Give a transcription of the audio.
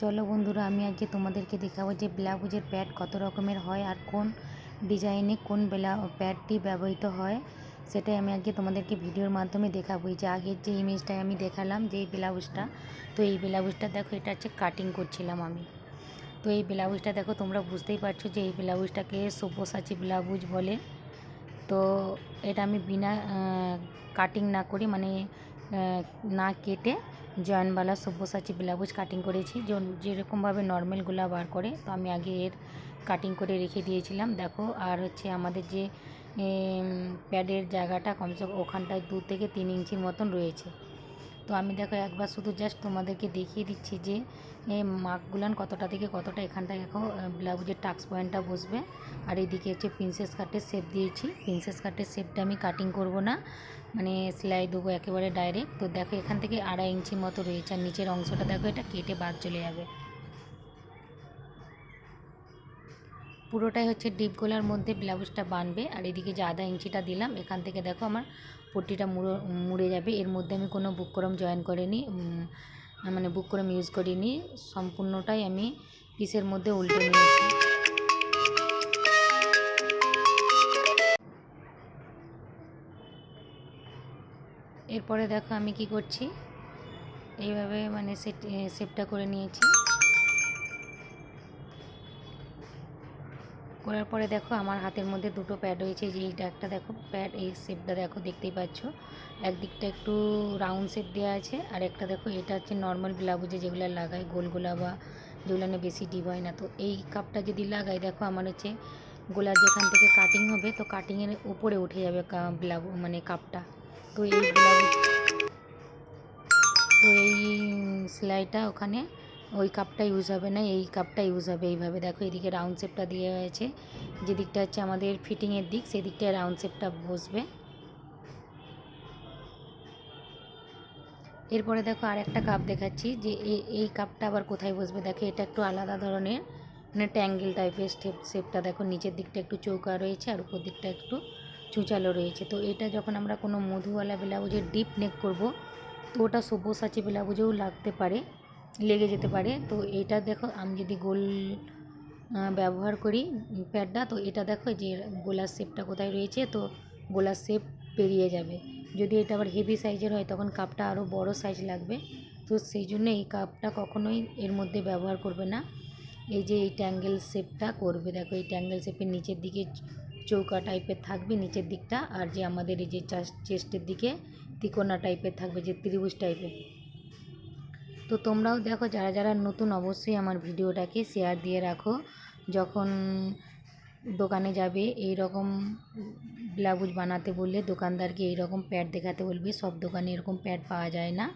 চলো বন্ধুরা, আমি আজকে তোমাদেরকে দেখাবো যে ব্লাউজের প্যাড কত রকমের হয় আর কোন ডিজাইনে কোন ব্লা প্যাডটি ব্যবহৃত হয়, সেটাই আমি আজকে তোমাদেরকে ভিডিওর মাধ্যমে দেখাবো। যে আগের যে ইমেজটায় আমি দেখালাম, যে এই ব্লাউজটা, তো এই ব্লাউজটা দেখো, এটা হচ্ছে কাটিং করছিলাম আমি। তো এই ব্লাউজটা দেখো, তোমরা বুঝতেই পারছ যে এই ব্লাউজটাকে সব্যসাচী ব্লাউজ বলে। তো এটা আমি বিনা কাটিং না করে মানে না কেটে জয়েনওয়ালা সব্যসাচী ব্লাউজ কাটিং করেছি। যেরকমভাবে যেরকমভাবে নর্মালগুলা বার করে, তো আমি আগে এর কাটিং করে রেখে দিয়েছিলাম। দেখো, আর হচ্ছে আমাদের যে প্যাডের জায়গাটা কমসে কম ওখানটায় দু থেকে তিন ইঞ্চির মতন রয়েছে। তো আমি দেখো একবার শুধু জাস্ট তোমাদেরকে দেখিয়ে দিচ্ছি যে মার্কগুলান কতটা থেকে কতটা এখানটায় দেখো ব্লাউজের টাক্স পয়েন্টটা বসবে। আর এদিকে হচ্ছে প্রিন্সেস কাটের শেপ দিয়েছি। প্রিন্সেস কাটের শেপটা আমি কাটিং করব না। মানে সেলাই দেবো একেবারে ডাইরেক্ট তো দেখো এখান থেকে আড়াই ইঞ্চি মতো রয়েছে। আর নিচের অংশটা দেখো, এটা কেটে বাদ চলে যাবে। পুরোটাই হচ্ছে ডিপ গোলার মধ্যে ব্লাউজটা বানবে আর এদিকে যে আধা ইঞ্চিটা দিলাম, এখান থেকে দেখো আমার পট্টিটা মুড়ো, মুড়ে যাবে। এর মধ্যে আমি কোনো বুকরম জয়েন করিনি মানে বুকরম ইউজ করিনি। সম্পূর্ণটাই আমি পিসের মধ্যে উল্টে নিয়েছি। এরপরে দেখো আমি কি করছি, এইভাবে মানে সেট সেপটা করে নিয়েছি। করার পরে দেখো আমার হাতের মধ্যে দুটো প্যাড হয়েছে যে এইটা একটা দেখো প্যাড এই শেপটা দেখো দেখতেই পাচ্ছ। একদিকটা একটু রাউন্ড শেপ দেওয়া আছে, আর একটা দেখো এটা হচ্ছে নর্মাল ব্লাউজে যেগুলো লাগাই গোলগোলা বা যেগুলো না বেশি ডিপ হয় না। তো এই কাপটা যদি লাগাই, দেখো আমার হচ্ছে গোলার যেখান থেকে কাটিং হবে, তো কাটিংয়ের উপরে উঠে যাবে ব্লাউজ মানে কাপটা তো এই ব্লাউজ তো এই সেলাইটা ওখানে ওই কাপটা ইউজ হবে না, এই কাপটা ইউজ হবে এইভাবে। দেখো এদিকে রাউন্ড শেপটা দিয়ে হয়েছে। যে দিকটা হচ্ছে আমাদের ফিটিংয়ের দিক, সেই দিকটায় রাউন্ড শেপটা বসবে। এরপরে দেখো আর একটা কাপ দেখাচ্ছি, যে এই এই কাপটা আবার কোথায় বসবে? দেখো এটা একটু আলাদা ধরনের মানে ট্যাঙ্গেল টাইপের স্টেপ শেপটা দেখো নিচের দিকটা একটু চৌকা রয়েছে আর উপর দিকটা একটু চুচালো রয়েছে। তো এটা যখন আমরা কোনো মধুওয়ালা ব্লাউজের ডিপ নেক করব, তো ওটা সব্যসাচী ব্লাউজেও লাগতে পারে। লেগে যেতে পারে। তো এটা দেখো, আমি যদি গোল ব্যবহার করি প্যাডটা, তো এটা দেখো যে গোলার শেপটা কোথায় রয়েছে, তো গোলার শেপ পেরিয়ে যাবে। যদি এটা আবার হেভি সাইজের হয়, তখন কাপটা আরও বড় সাইজ লাগবে। তো সেই জন্য এই কাপটা কখনোই এর মধ্যে ব্যবহার করবে না। এই যে এই ট্যাঙ্গেল শেপটা করবে, দেখো এই ট্যাঙ্গেল শেপের নিচের দিকে চৌকা টাইপের থাকবে নিচের দিকটা, আর যে আমাদের এই যে চেস্টের দিকে তিকোনা টাইপের থাকবে, যে ত্রিভুজ টাইপের তো তোমরাও দেখো, যারা যারা নতুন অবশ্যই আমার ভিডিওটাকে শেয়ার দিয়ে রাখো। যখন দোকানে যাবে এই রকম ব্লাউজ বানাতে বললে দোকানদারকে এই রকম প্যাড দেখাতে বলবে, সব দোকানে এরকম প্যাড পাওয়া যায় না।